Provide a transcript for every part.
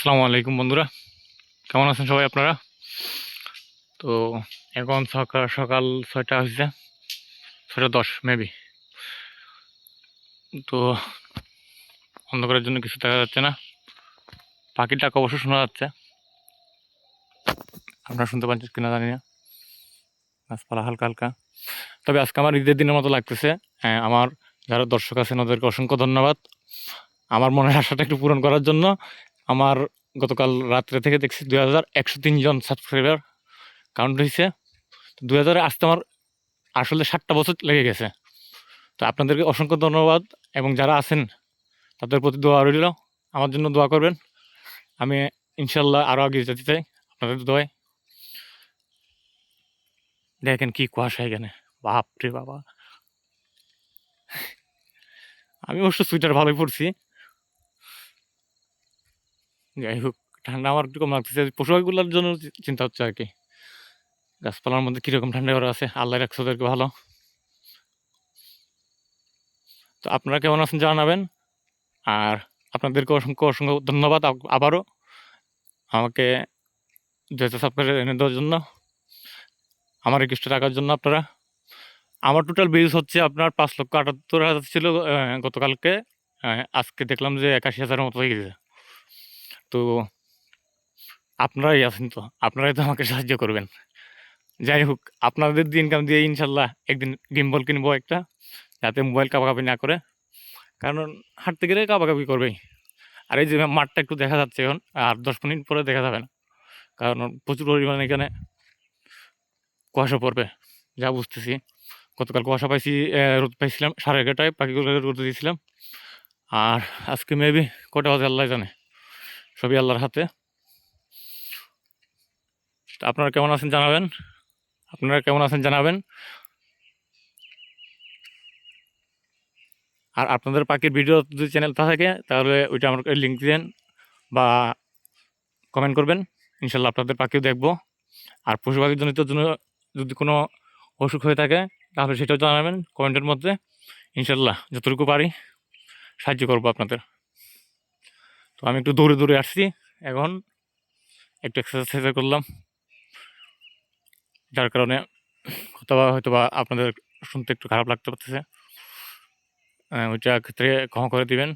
আসসালামু আলাইকুম বন্ধুরা। কেমন আছেন সবাই আপনারা? তো এখন সকাল সকাল ছয়টা হয়েছে ছয়টা দশ মেবি তো অন্ধকারের জন্য কিছু দেখা যাচ্ছে না। পাখির ডাক অবশ্য শোনা যাচ্ছে। আপনারা শুনতে পাচ্ছেন কিনা জানি না। গাছপালা হালকা হালকা। তবে আজকে আমার ঈদের দিনের মতো লাগতেছে। হ্যাঁ, আমার যারা দর্শক আছেন ওদেরকে অসংখ্য ধন্যবাদ। আমার মনের আশাটা একটু পূরণ করার জন্য। আমার গতকাল রাত্রে থেকে দেখছি দুই হাজার একশো তিনজন সাবস্ক্রাইবার কাউন্ট হয়েছে দুই হাজারে আসতে আমার আসলে ষাটটা বছর লেগে গেছে। তো আপনাদেরকে অসংখ্য ধন্যবাদ এবং যারা আছেন, তাদের প্রতি দোয়া রইল। আমার জন্য দোয়া করবেন। আমি ইনশাল্লাহ আরও আগে যেতে চাই। আপনাদের দোয়ায়। দেখেন কি কুয়াশা এখানে। বাপ রে বাবা। আমি অবশ্য সুইটার ভালোই পড়ছি যাই হোক, ঠান্ডা আমার একটু কম লাগতেছে। পশু পাখিগুলোর জন্য চিন্তা হচ্ছে আর কি। গাছপালার মধ্যে কীরকম ঠান্ডা করা আছে? আল্লাহ রাখছে ওদেরকে ভালো। তো আপনারা কেমন আছেন জানাবেন। আর আপনাদেরকে অসংখ্য অসংখ্য ধন্যবাদ আবারও। আমাকে যেহেতু সাবস্ক্রাইব এনে দেওয়ার জন্য, আমার রিকোয়েস্ট রাখার জন্য আপনারা। আমার টোটাল বিউজ হচ্ছে আপনার পাঁচ লক্ষ আটাত্তর হাজার ছিল গতকালকে। আজকে দেখলাম যে একাশি হাজারের মতো হয়ে গেছে। তো আপনারাই আছেন তো, আপনারাই তো আমাকে সাহায্য করবেন। যাই হোক, আপনাদের দিয়ে ইনকাম দিয়ে ইনশাল্লাহ একদিন গিম্বল কিনবো একটা, যাতে মোবাইল কাপাকাপি না করে। কারণ হাঁটতে গেলে কাপাকাপি করবেই। আর এই যে মাঠটা একটু দেখা যাচ্ছে এখন, আর দশ মিনিট পরে দেখা যাবে না। কারণ প্রচুর পরিমাণে এখানে কুয়াশা পড়বে, যা বুঝতেছি। গতকাল কুয়াশা পাইছি রোদ পাইছিলাম সাড়ে এগারোটায় পাখিগুলো রোদ দিয়েছিলাম। আর আজকে মেবি কটা বাজে আল্লাহ জানে। সবই আল্লাহর হাতে। আপনারা কেমন আছেন জানাবেন? আপনারা কেমন আছেন জানাবেন? আর আপনাদের পাখির ভিডিও যদি চ্যানেল থাকে, তাহলে ওইটা আমাকে লিঙ্ক দিবেন বা কমেন্ট করবেন। ইনশাল্লাহ আপনাদের পাখিও দেখব। আর পশু পাখির জনিত জন্য যদি কোনো অসুখ হয়ে থাকে, তাহলে সেটাও জানাবেন কমেন্টের মধ্যে। ইনশাল্লাহ যতটুকু পারি সাহায্য করব আপনাদের। তো আমি একটু দৌড়ে দৌড়ে আসছি। এখন একটু এক্সারসাইজ করলাম। যার কারণে হয়তো বা হয়তো বা আপনাদের শুনতে একটু খারাপ লাগতে পারতেছে। ওইটা ক্ষেত্রে ক্ষমা করে দিবেন।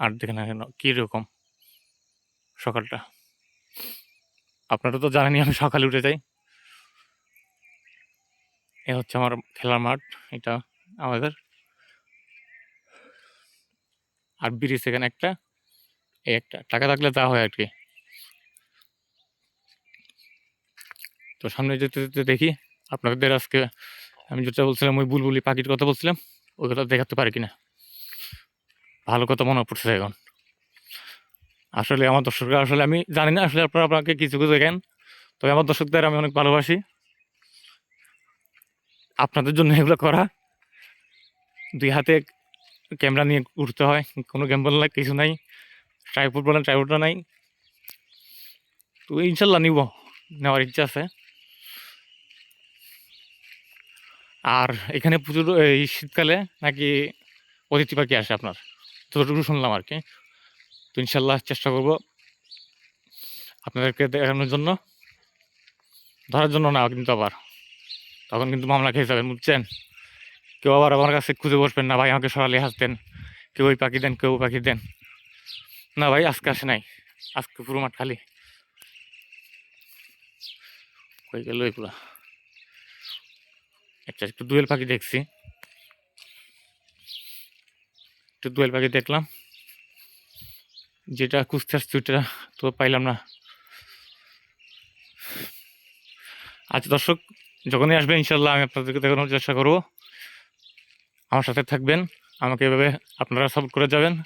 আর দেখে না কেন কীরকম সকালটা। আপনারা তো জানেনই আমি সকালে উঠে যাই। এ হচ্ছে আমার খেলার মাঠ, এটা আমাদের। আর ব্রিজ এখানে একটা। একটা, টাকা থাকলে তা হয় আর কি তো সামনে যেতে যেতে দেখি, আপনাদের আজকে আমি যেটা বলছিলাম, ওই বুলবুলি পাখির কথা বলছিলাম, ওই কথা দেখাতে পারি কিনা? ভালো কথা মনে পড়ছে এখন। আসলে আমার দর্শকরা, আসলে আমি জানি না, আসলে আপনারা আপনাকে কিছু কিছু দেখেন, তবে আমার দর্শকদের আমি অনেক ভালোবাসি। আপনাদের জন্য এগুলো করা। দুই হাতে ক্যামেরা নিয়ে উঠতে হয়, কোনো গেম্বল নাই, কিছু নাই। ট্রাইপোড বলেন ট্রাইপোডটা নাই। তো ইনশাল্লাহ নিব। নেওয়ার ইচ্ছা আছে। আর এখানে প্রচুর, এই শীতকালে নাকি অতিথি পাখি আসে আপনার। যতটুকু শুনলাম আর কি। তো ইনশাল্লাহ চেষ্টা করব আপনাদেরকে দেখানোর জন্য। ধরার জন্য না, কিন্তু আবার। তখন কিন্তু মামলা খেয়ে যাবেন, বুঝছেন? কেউ আবার আমার কাছে খুঁজে বসবেন না, ভাই আমাকে সরালে হাসতেন। কেউ ওই পাখি দেন, কেউ পাখি দেন। না ভাই, আজকে আসে নাই। আজকে পুরো মাঠ খালি। হয়ে গেল এগুলা? একটা একটু দুয়েল পাখি দেখছি। একটু দুয়েল পাখি দেখলাম। যেটা খুঁজতে আসছি ওইটা তো পাইলাম না। আচ্ছা দর্শক, যখনই আসবেন ইনশাল্লাহ আমি আপনাদেরকে দেখানোর চেষ্টা করব। আমার সাথে থাকবেন। আমাকে এভাবে আপনারা সাপোর্ট করে যাবেন।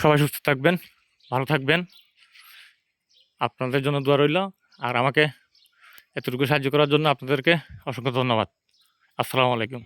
সবাই সুস্থ থাকবেন, ভালো থাকবেন। আপনাদের জন্য দোয়া রইল। আর আমাকে এতটুকু সাহায্য করার জন্য আপনাদেরকে অসংখ্য ধন্যবাদ। আসসালামু আলাইকুম।